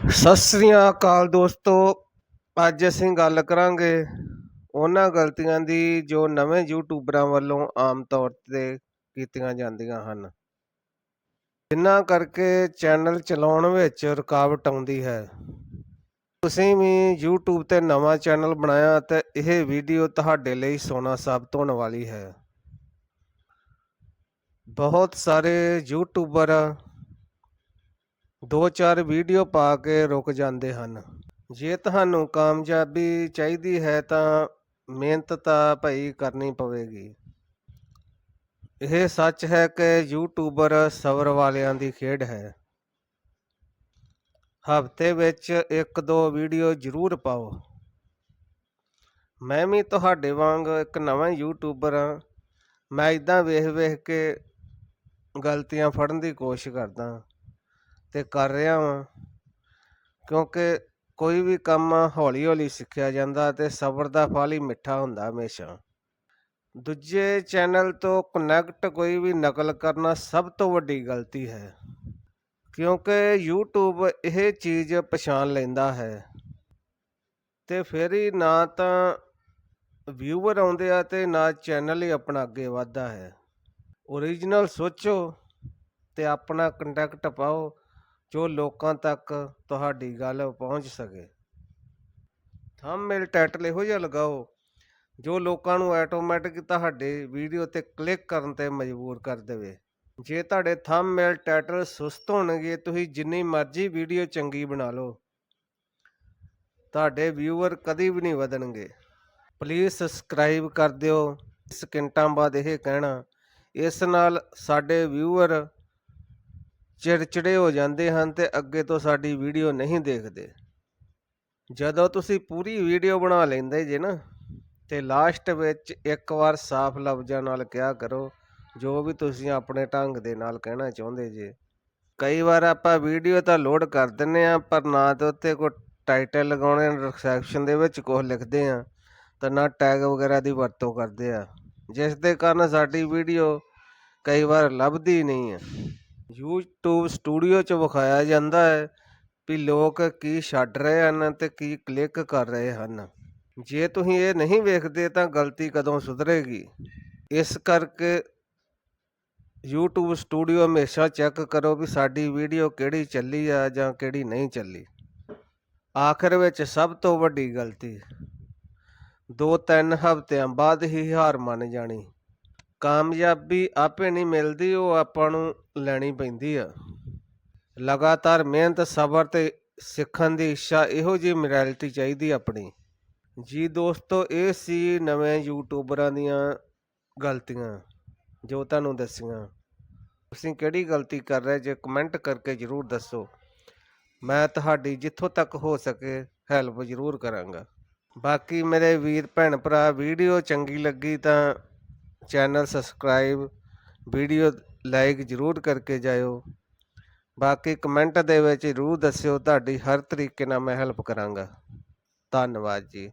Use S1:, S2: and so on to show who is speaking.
S1: ਸਤਿ ਸ੍ਰੀ ਅਕਾਲ ਦੋਸਤੋ, ਅੱਜ ਅਸੀਂ ਗੱਲ ਕਰਾਂਗੇ ਉਹਨਾਂ ਗਲਤੀਆਂ ਦੀ ਜੋ ਨਵੇਂ ਯੂਟਿਊਬਰਾਂ ਵੱਲੋਂ ਆਮ ਤੌਰ ਤੇ ਕੀਤੀਆਂ ਜਾਂਦੀਆਂ ਹਨ। ਜਿਨ੍ਹਾਂ ਕਰਕੇ ਚੈਨਲ ਚਲਾਉਣ ਵਿੱਚ ਰੁਕਾਵਟ ਆਉਂਦੀ ਹੈ। ਤੁਸੀਂ ਵੀ YouTube ਤੇ ਨਵਾਂ ਚੈਨਲ ਬਣਾਇਆ ਤੇ ਇਹ ਵੀਡੀਓ ਤੁਹਾਡੇ ਲਈ ਸੋਨਾ ਸਾਬਤ ਹੋਣ ਵਾਲੀ ਹੈ। ਬਹੁਤ ਸਾਰੇ ਯੂਟਿਊਬਰ ਦੋ ਚਾਰ ਵੀਡੀਓ ਪਾ ਕੇ ਰੁਕ ਜਾਂਦੇ ਹਨ। ਜੇ ਤੁਹਾਨੂੰ ਕਾਮਯਾਬੀ ਚਾਹੀਦੀ ਹੈ ਤਾਂ ਮਿਹਨਤ ਤਾਂ ਭਾਈ ਕਰਨੀ ਪਵੇਗੀ। ਇਹ ਸੱਚ ਹੈ ਕਿ ਯੂਟਿਊਬਰ ਸਬਰ ਵਾਲਿਆਂ ਦੀ ਖੇਡ ਹੈ। ਹਫ਼ਤੇ ਵਿੱਚ ਇੱਕ ਦੋ ਵੀਡੀਓ ਜ਼ਰੂਰ ਪਾਓ। ਮੈਂ ਵੀ ਤੁਹਾਡੇ ਵਾਂਗ ਇੱਕ ਨਵਾਂ ਯੂਟਿਊਬਰ ਹਾਂ। ਮੈਂ ਇਦਾਂ ਵੇਖ ਵੇਖ ਕੇ ਗਲਤੀਆਂ ਫੜਨ ਦੀ ਕੋਸ਼ਿਸ਼ ਕਰਦਾ। ਤੇ ਕਰ ਰਿਹਾ ਵਾਂ। ਕਿਉਂਕਿ ਕੋਈ ਵੀ ਕੰਮ ਹੌਲੀ ਹੌਲੀ ਸਿੱਖਿਆ ਜਾਂਦਾ ਤੇ ਸਬਰ ਦਾ ਫਲ ਹੀ ਮਿੱਠਾ ਹੁੰਦਾ ਹਮੇਸ਼ਾ। ਦੂਜੇ ਚੈਨਲ ਤੋਂ ਕਨੈਕਟ ਕੋਈ ਵੀ ਨਕਲ ਕਰਨਾ ਸਭ ਤੋਂ ਵੱਡੀ ਗਲਤੀ ਹੈ। ਕਿਉਂਕਿ YouTube ਇਹ ਚੀਜ਼ ਪਛਾਣ ਲੈਂਦਾ ਹੈ। ਤੇ ਫਿਰ ਹੀ ਨਾ ਤਾਂ ਵਿਊਵਰ ਆਉਂਦੇ ਆ ਤੇ ਨਾ ਚੈਨਲ ਹੀ ਆਪਣਾ ਅੱਗੇ ਵਧਦਾ ਹੈ। ਓਰੀਜਨਲ ਸੋਚੋ ਤੇ ਆਪਣਾ ਕੰਟੈਕਟ ਪਾਓ। ਜੋ ਲੋਕਾਂ ਤੱਕ ਤੁਹਾਡੀ ਗੱਲ ਪਹੁੰਚ ਸਕੇ। ਥੰਬਨੇਲ ਟਾਈਟਲ ਇਹੋ ਜਿਹਾ ਲਗਾਓ। ਜੋ ਲੋਕਾਂ ਨੂੰ ਆਟੋਮੈਟਿਕ ਤੁਹਾਡੇ ਵੀਡੀਓ ਤੇ ਕਲਿੱਕ ਕਰਨ ਤੇ ਮਜਬੂਰ ਕਰ ਦੇਵੇ। ਜੇ ਤੁਹਾਡੇ ਥੰਬਨੇਲ ਟਾਈਟਲ ਸੁਸਤ ਹੋਣਗੇ, ਤੁਸੀਂ ਜਿੰਨੀ ਮਰਜ਼ੀ ਵੀਡੀਓ ਚੰਗੀ ਬਣਾ ਲਓ। ਤੁਹਾਡੇ ਵਿਊਅਰ ਕਦੀ ਵੀ ਨਹੀਂ ਵਧਣਗੇ। ਪਲੀਜ਼ ਸਬਸਕ੍ਰਾਈਬ ਕਰ ਦਿਓ। ਸਕਿੰਟਾਂ ਬਾਅਦ ਇਹ ਕਹਿਣਾ, ਇਸ ਨਾਲ ਸਾਡੇ ਵਿਊਅਰ ਚਿੜਚਿੜੇ ਹੋ ਜਾਂਦੇ ਹਨ ਤੇ ਅੱਗੇ ਤੋਂ ਸਾਡੀ ਵੀਡੀਓ ਨਹੀਂ ਦੇਖਦੇ। ਜਦੋਂ ਤੁਸੀਂ ਪੂਰੀ ਵੀਡੀਓ ਬਣਾ ਲੈਂਦੇ ਜੇ ਨਾ, ਤੇ ਲਾਸਟ ਵਿੱਚ ਇੱਕ ਵਾਰ ਸਾਫ਼ ਲਫ਼ਜ਼ਾਂ ਨਾਲ ਕਿਹਾ ਕਰੋ, ਜੋ ਵੀ ਤੁਸੀਂ ਆਪਣੇ ਢੰਗ ਦੇ ਨਾਲ ਕਹਿਣਾ ਚਾਹੁੰਦੇ ਜੇ। ਕਈ ਵਾਰ ਆਪਾਂ ਵੀਡੀਓ ਤਾਂ ਲੋਡ ਕਰ ਦਿੰਨੇ ਆ ਪਰ ਨਾ ਤੇ ਉੱਤੇ ਕੋਈ ਟਾਈਟਲ ਲਗਾਉਣੇ ਰਿਸੈਪਸ਼ਨ ਦੇ ਵਿੱਚ ਕੁਝ ਲਿਖਦੇ ਆ ਤਾਂ ਨਾ ਟੈਗ ਵਗੈਰਾ ਦੀ ਵਰਤੋਂ ਕਰਦੇ ਆ ਜਿਸ ਦੇ ਕਾਰਨ ਸਾਡੀ ਵੀਡੀਓ ਕਈ ਵਾਰ ਲੱਭਦੀ ਨਹੀਂ ਹੈ। YouTube ਸਟੂਡੀਓ 'ਚ ਵਿਖਾਇਆ ਜਾਂਦਾ ਹੈ ਵੀ ਲੋਕ ਕੀ ਛੱਡ ਰਹੇ ਹਨ ਤੇ ਕੀ ਕਲਿੱਕ ਕਰ ਰਹੇ ਹਨ। ਜੇ ਤੁਸੀਂ ਇਹ ਨਹੀਂ ਵੇਖਦੇ ਤਾਂ ਗਲਤੀ ਕਦੋਂ ਸੁਧਰੇਗੀ? ਇਸ ਕਰਕੇ YouTube ਸਟੂਡੀਓ ਹਮੇਸ਼ਾ ਚੈੱਕ ਕਰੋ ਵੀ ਸਾਡੀ ਵੀਡੀਓ ਕਿਹੜੀ ਚੱਲੀ ਆ ਜਾਂ ਕਿਹੜੀ ਨਹੀਂ ਚੱਲੀ। ਆਖਰ ਵਿੱਚ ਸਭ ਤੋਂ ਵੱਡੀ ਗਲਤੀ ਦੋ ਤਿੰਨ ਹਫ਼ਤਿਆਂ ਬਾਅਦ ਹੀ ਹਾਰ ਮੰਨ ਜਾਣੀ। ਕਾਮਯਾਬੀ ਆਪੇ ਨਹੀਂ ਮਿਲਦੀ, ਉਹ ਆਪਾਂ ਨੂੰ ਲੈਣੀ ਪੈਂਦੀ ਆ। ਲਗਾਤਾਰ ਮਿਹਨਤ, ਸਬਰ ਤੇ ਸਿੱਖਣ ਦੀ ਇੱਛਾ, ਇਹੋ ਜਿਹੀ ਮੈਂਟੈਲਿਟੀ ਚਾਹੀਦੀ ਆਪਣੀ। ਜੀ ਦੋਸਤੋ, ਇਹ ਸੀ ਨਵੇਂ ਯੂਟਿਊਬਰਾਂ ਦੀਆਂ ਗਲਤੀਆਂ, ਜੋ ਤੁਹਾਨੂੰ ਦੱਸੀਆਂ। ਤੁਸੀਂ ਕਿਹੜੀ ਗਲਤੀ ਕਰ ਰਹੇ, ਜੇ ਕਮੈਂਟ ਕਰਕੇ ਜਰੂਰ ਦੱਸੋ। ਮੈਂ ਤੁਹਾਡੀ ਜਿੱਥੋਂ ਤੱਕ ਹੋ ਸਕੇ ਹੈਲਪ ਜ਼ਰੂਰ ਕਰਾਂਗਾ। ਬਾਕੀ ਮੇਰੇ ਵੀਰ, ਭੈਣ ਭਰਾ ਵੀਡੀਓ ਚੰਗੀ ਲੱਗੀ ਤਾਂ ਚੈਨਲ ਸਬਸਕ੍ਰਾਈਬ, ਵੀਡੀਓ ਲਾਈਕ ਜ਼ਰੂਰ ਕਰਕੇ ਜਾਇਓ। ਬਾਕੀ ਕਮੈਂਟ ਦੇ ਵਿੱਚ ਜ਼ਰੂਰ ਦੱਸਿਓ, ਤੁਹਾਡੀ ਹਰ ਤਰੀਕੇ ਨਾਲ ਮੈਂ ਹੈਲਪ ਕਰਾਂਗਾ। ਧੰਨਵਾਦ ਜੀ।